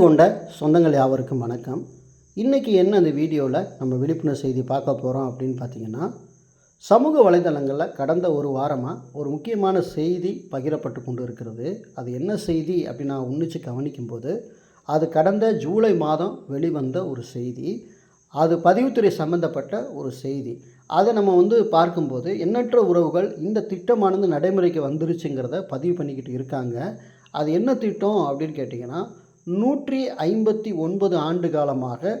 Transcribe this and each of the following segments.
கொண்ட சொந்தங்கள் யாவருக்கும் வணக்கம். இன்றைக்கி என்ன அந்த வீடியோவில் நம்ம விழிப்புணர்வு செய்தி பார்க்க போகிறோம் அப்படின்னு பார்த்தீங்கன்னா சமூக வலைதளங்களில் கடந்த ஒரு வாரமாக ஒரு முக்கியமான செய்தி பகிரப்பட்டு கொண்டு இருக்கிறது அது என்ன செய்தி அப்படின்னு நான் உன்னிச்சு கவனிக்கும்போது அது கடந்த ஜூலை மாதம் வெளிவந்த ஒரு செய்தி. அது பதிவுத்துறை சம்மந்தப்பட்ட ஒரு செய்தி. அதை நம்ம வந்து பார்க்கும்போது எண்ணற்ற உறவுகள் இந்த திட்டமானது நடைமுறைக்கு வந்துருச்சுங்கிறத பதிவு பண்ணிக்கிட்டு இருக்காங்க. அது என்ன திட்டம் அப்படின்னு கேட்டிங்கன்னா நூற்றி ஐம்பத்தி ஒன்பது ஆண்டு காலமாக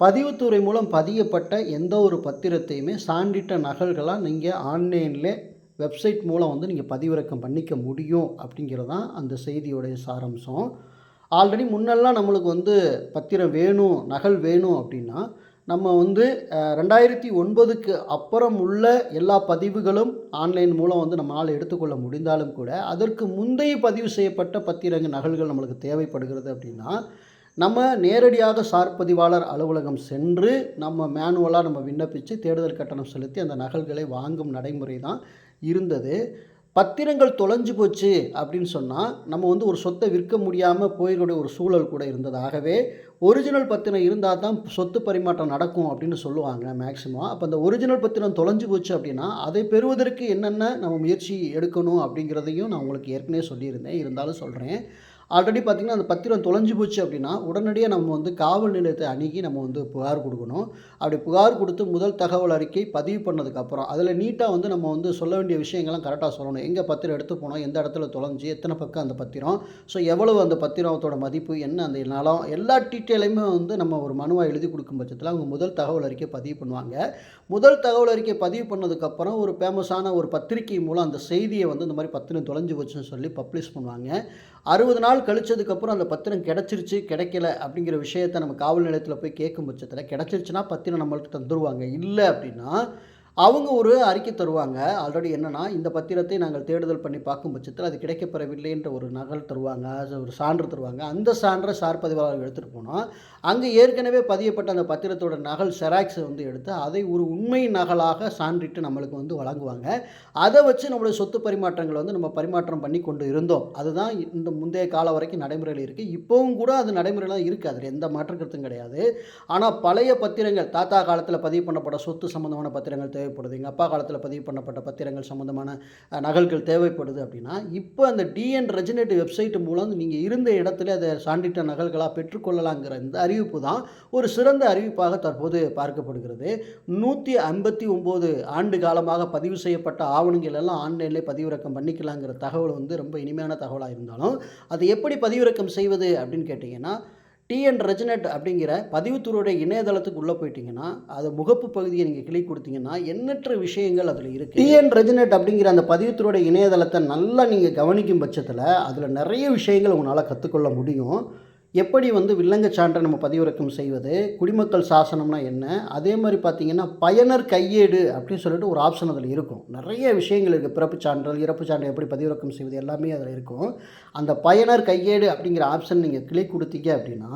பதிவுத்துறை மூலம் பதியப்பட்ட எந்த ஒரு பத்திரத்தையுமே சான்றிட்ட நகல்களாக நீங்கள் ஆன்லைனில் வெப்சைட் மூலம் வந்து நீங்கள் பதிவிறக்கம் பண்ணிக்க முடியும் அப்படிங்கிறது தான் அந்த செய்தியோடைய சாரம்சம். ஆல்ரெடி முன்னெல்லாம் நம்மளுக்கு வந்து பத்திரம் வேணும் நகல் வேணும் அப்படின்னா நம்ம வந்து ரெண்டாயிரத்தி ஒன்பதுக்கு அப்புறம் உள்ள எல்லா பதிவுகளும் ஆன்லைன் மூலம் வந்து நம்மளால் எடுத்துக்கொள்ள முடிந்தாலும் கூட அதற்கு முந்தைய பதிவு செய்யப்பட்ட பத்திரங்க நகல்கள் நம்மளுக்கு தேவைப்படுகிறது அப்படின்னா நம்ம நேரடியாக சார் பதிவாளர் அலுவலகம் சென்று நம்ம மேனுவலாக நம்ம விண்ணப்பித்து தேடுதல் கட்டணம் செலுத்தி அந்த நகல்களை வாங்கும் நடைமுறை தான் இருந்தது. பத்திரங்கள் தொலைஞ்சு போச்சு அப்படின்னு சொன்னால் நம்ம வந்து ஒரு சொத்தை விற்க முடியாமல் போயிடக்கூடிய ஒரு சூழல் கூட இருந்தது. ஆகவே ஒரிஜினல் பத்திரம் இருந்தால் தான் சொத்து பரிமாற்றம் நடக்கும் அப்படின்னு சொல்லுவாங்க மேக்ஸிமம் அப்போ அந்த ஒரிஜினல் பத்திரம் தொலைஞ்சு போச்சு அப்படின்னா அதை பெறுவதற்கு என்னென்ன நம்ம முயற்சி எடுக்கணும் அப்படிங்கிறதையும் நான் உங்களுக்கு ஏற்கனவே சொல்லியிருந்தேன். இருந்தாலும் சொல்கிறேன் ஆல்ரெடி பார்த்திங்கன்னா அந்த பத்திரம் தொலைஞ்சு போச்சு அப்படின்னா உடனடியாக நம்ம வந்து காவல் நிலையத்தை அணுகி நம்ம வந்து புகார் கொடுக்கணும். அப்படி புகார் கொடுத்து முதல் தகவல் அறிக்கை பதிவு பண்ணதுக்கப்புறம் அதில் நீட்டாக வந்து நம்ம வந்து சொல்ல வேண்டிய விஷயங்கள்லாம் கரெக்டாக சொல்லணும். எங்கே பத்திரம் எடுத்து போனோம் எந்த இடத்துல தொலைஞ்சு எத்தனை பக்கம் அந்த பத்திரம். ஸோ எவ்வளவு அந்த பத்திரத்தோட மதிப்பு என்ன அந்த நிலம் எல்லா டீட்டெயிலையுமே வந்து நம்ம ஒரு மனுவாக எழுதி கொடுக்கும் பட்சத்தில் அவங்க முதல் தகவல் அறிக்கை பதிவு பண்ணுவாங்க. முதல் தகவல் அறிக்கை பதிவு பண்ணதுக்கப்புறம் ஒரு ஃபேமஸான ஒரு பத்திரிகை மூலம் அந்த செய்தியை வந்து இந்த மாதிரி பத்திரம் தொலைஞ்சு போச்சுன்னு சொல்லி பப்ளிஷ் பண்ணுவாங்க. அறுபது நாள் கழிச்சதுக்கப்புறம் அந்த பத்திரம் கிடச்சிருச்சு கிடைக்கல அப்படிங்கிற விஷயத்தை நம்ம காவல் நிலையத்தில் போய் கேட்கும் பட்சத்தில் கிடச்சிருச்சுன்னா பத்திரம் நம்மள்கிட்ட தந்துருவாங்க. இல்லை அப்படின்னா அவங்க ஒரு அறிக்கை தருவாங்க. ஆல்ரெடி என்னென்னா இந்த பத்திரத்தை நாங்கள் தேடுதல் பண்ணி பார்க்கும் பட்சத்தில் அது கிடைக்கப்பெறவில்லை என்ற ஒரு நகல் தருவாங்க. அது ஒரு சான்று தருவாங்க. அந்த சான்றை சார் பதிவாளர் எடுத்துகிட்டு போனோம். அங்கே ஏற்கனவே பதியப்பட்ட அந்த பத்திரத்தோட நகல் செராக்ஸை வந்து எடுத்து அதை ஒரு உண்மை நகலாக சான்றிட்டு நம்மளுக்கு வந்து வழங்குவாங்க. அதை வச்சு நம்மளுடைய சொத்து பரிமாற்றங்களை வந்து நம்ம பரிமாற்றம் பண்ணி கொண்டு இருந்தோம். அதுதான் இந்த முந்தைய காலம் வரைக்கும் நடைமுறையில் இருக்குது இப்போவும் கூட அது நடைமுறையில் தான் இருக்குது அதில் எந்த மாற்றுக்கருத்தும் கிடையாது. ஆனால் பழைய பத்திரங்கள் தாத்தா காலத்தில் பதிவு பண்ணப்பட்ட சொத்து சம்மந்தமான பத்திரங்கள் தேவைப்படுது எங்கள் அப்பா காலத்தில் பதிவு பண்ணப்பட்ட பத்திரங்கள் சம்மந்தமான நகல்கள் தேவைப்படுது அப்படின்னா இப்போ அந்த டிஎன் ரெஜினேட் வெப்சைட் மூலம் நீங்கள் இருந்த இடத்துல அதை சான்றிட்ட நகல்களாக பெற்றுக்கொள்ளலாங்கிற இந்த அறிவிப்பு தான் ஒரு சிறந்த அறிவிப்பாக தற்போது பார்க்கப்படுகிறது. நூற்றி ஐம்பத்தி ஒம்பது ஆண்டு காலமாக பதிவு செய்யப்பட்ட ஆவணங்கள் எல்லாம் ஆன்லைனில் பதிவிறக்கம் பண்ணிக்கலாங்கிற தகவல் வந்து ரொம்ப இனிமையான தகவலாக இருந்தாலும் அதை எப்படி பதிவிறக்கம் செய்வது அப்படின்னு கேட்டிங்கன்னா டிஎன் ரெஜினெட் அப்படிங்கிற பதிவுத்துறையுடைய இணையதளத்துக்கு உள்ளே போயிட்டீங்கன்னா அது முகப்பு பகுதியை நீங்கள் கிளிக் கொடுத்தீங்கன்னா எண்ணற்ற விஷயங்கள் அதில் இருக்குது டிஎன் ரெஜினெட் அப்படிங்கிற அந்த பதிவுத்துறையுடைய இணையதளத்தை நல்லா நீங்கள் கவனிக்கும் பட்சத்தில் அதில் நிறைய விஷயங்கள் உங்களால் கற்றுக்கொள்ள முடியும். எப்படி வந்து வில்லங்க சான்றை நம்ம பதிவிறக்கம் செய்வது குடிமக்கள் சாசனம்னா என்ன அதே மாதிரி பார்த்தீங்கன்னா பயனர் கையேடு அப்படின்னு சொல்லிட்டு ஒரு ஆப்ஷன் அதில் இருக்கும். நிறைய விஷயங்கள் இருக்குது பிறப்பு சான்றிதழ் இறப்பு சான்றிதழ் எப்படி பதிவிறக்கம் செய்வது எல்லாமே அதில் இருக்கும். அந்த பயனர் கையேடு அப்படிங்கிற ஆப்ஷன் நீங்கள் கிளிக் கொடுத்தீங்க அப்படின்னா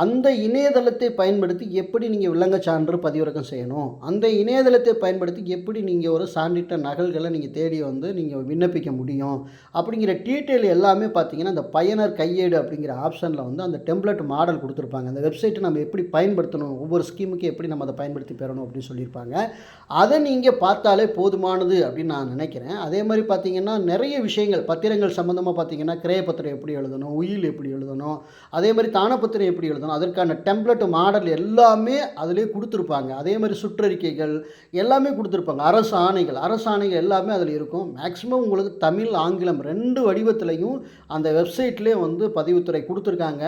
அந்த இணையதளத்தை பயன்படுத்தி எப்படி நீங்கள் விலங்க சான்று பதிவிறக்கம் செய்யணும்? அந்த இணையதளத்தை பயன்படுத்தி எப்படி நீங்கள் ஒரு சான்றிட்ட நகல்களை நீங்கள் தேடி வந்து நீங்கள் விண்ணப்பிக்க முடியும்? அப்படிங்கிற டீட்டெயில் எல்லாமே பார்த்தீங்கன்னா அந்த பயனர் கையேடு அப்படிங்கிற ஆப்ஷனில் வந்து அந்த டெம்ப்ளெட் மாடல் கொடுத்துருப்பாங்க. அந்த வெப்சைட்டை நம்ம எப்படி பயன்படுத்தணும்? ஒவ்வொரு ஸ்கீமுக்கு எப்படி நம்ம அதை பயன்படுத்தி பெறணும் அப்படின்னு சொல்லியிருப்பாங்க. அதை நீங்கள் பார்த்தாலே போதுமானது அப்படின்னு நான் நினைக்கிறேன். அதே மாதிரி பார்த்தீங்கன்னா நிறைய விஷயங்கள் பத்திரங்கள் சம்மந்தமாக பார்த்தீங்கன்னா கிரயப்பத்திரம் எப்படி எழுதணும்? உயில் எப்படி எழுதணும்? அதே மாதிரி தானப்பத்திரம் எப்படி எழுதணும்? அதற்கான டெம்ப்ளெட் மாடல் எல்லாமே அதிலே கொடுத்துருப்பாங்க. அதே மாதிரி சுற்றறிக்கைகள் எல்லாமே கொடுத்துருப்பாங்க. அரசு ஆணைகள் அரசு ஆணைகள் எல்லாமே அதில் இருக்கும். மேக்ஸிமம் உங்களுக்கு தமிழ் ஆங்கிலம் ரெண்டு வடிவத்திலையும் அந்த வெப்சைட்லேயே வந்து பதிவுத்துறை கொடுத்துருக்காங்க.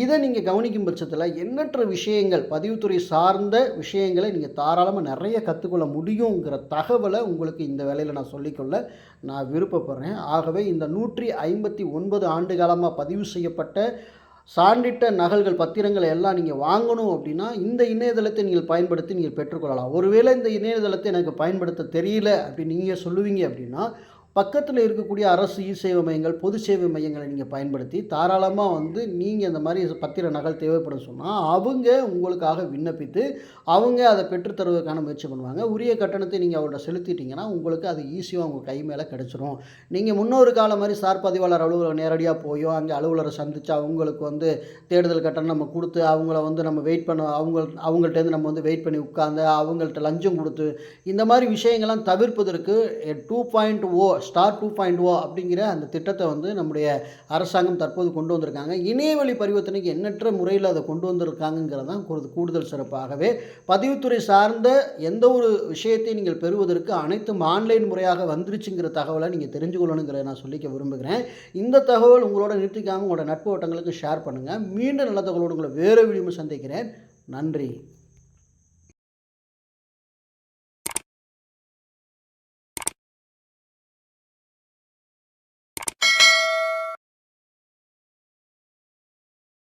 இதை நீங்கள் கவனிக்கும் பட்சத்தில் எண்ணற்ற விஷயங்கள் பதிவுத்துறை சார்ந்த விஷயங்களை நீங்கள் தாராளமாக நிறைய கற்றுக்கொள்ள முடியுங்கிற தகவலை உங்களுக்கு இந்த வேலையில் நான் சொல்லிக்கொள்ள நான் விருப்பப்படுறேன். ஆகவே இந்த நூற்றி ஐம்பத்தி ஒன்பது ஆண்டு காலமாக பதிவு செய்யப்பட்ட சான்றிட்ட நகல்கள் பத்திரங்களை எல்லாம் நீங்கள் வாங்கணும் அப்படின்னா இந்த இணையதளத்தை நீங்கள் பயன்படுத்தி நீங்கள் பெற்றுக்கொள்ளலாம். ஒருவேளை இந்த இணையதளத்தை எனக்கு பயன்படுத்த தெரியல அப்படின்னு நீங்கள் சொல்லுவீங்க அப்படின்னா பக்கத்தில் இருக்கக்கூடிய அரசு இ சேவை மையங்கள் பொது சேவை மையங்களை நீங்கள் பயன்படுத்தி தாராளமாக வந்து நீங்கள் இந்த மாதிரி பத்திர நகல் தேவைப்படும் சொன்னால் அவங்க உங்களுக்காக விண்ணப்பித்து அவங்க அதை பெற்றுத்தருவதற்கான முயற்சி பண்ணுவாங்க. உரிய கட்டணத்தை நீங்கள் அவர்கிட்ட செலுத்திட்டீங்கன்னா உங்களுக்கு அது ஈஸியாக உங்கள் கை மேலே கிடச்சிரும். நீங்கள் முன்னொரு காலம் மாதிரி சார் பதிவாளர் அலுவலகம் நேரடியாக போயோ அங்கே அலுவலரை சந்தித்து அவங்களுக்கு வந்து தேடுதல் கட்டணம் நம்ம கொடுத்து அவங்கள வந்து நம்ம வெயிட் பண்ண அவங்க அவங்கள்ட்டேருந்து நம்ம வந்து வெயிட் பண்ணி உட்காந்து அவங்கள்ட்ட லஞ்சம் கொடுத்து இந்த மாதிரி விஷயங்கள்லாம் தவிர்ப்பதற்கு two point O star two point O அப்படிங்கிற அந்த திட்டத்தை வந்து நம்முடைய அரசாங்கம் தற்போது கொண்டு வந்திருக்காங்க. இணையவழி பரிவர்த்தனைக்கு எண்ணற்ற முறையில் அதை கொண்டு வந்திருக்காங்கிறது தான் கூடுதல் கூடுதல் சிறப்பாகவே பதிவுத்துறை சார்ந்த எந்த ஒரு விஷயத்தை நீங்கள் பெறுவதற்கு அனைத்தும் ஆன்லைன் முறையாக வந்துருச்சுங்கிற தகவலை நீங்கள் தெரிஞ்சு கொள்ளணுங்கிறத நான் சொல்லிக்க விரும்புகிறேன். இந்த தகவல் உங்களோட நிறுத்திக்காமல் உங்களோட நட்பு வட்டங்களுக்கு ஷேர் பண்ணுங்கள் மீண்டும் நல்ல தகவலோடு உங்களை வேறு விழிமுறை சந்திக்கிறேன். நன்றி.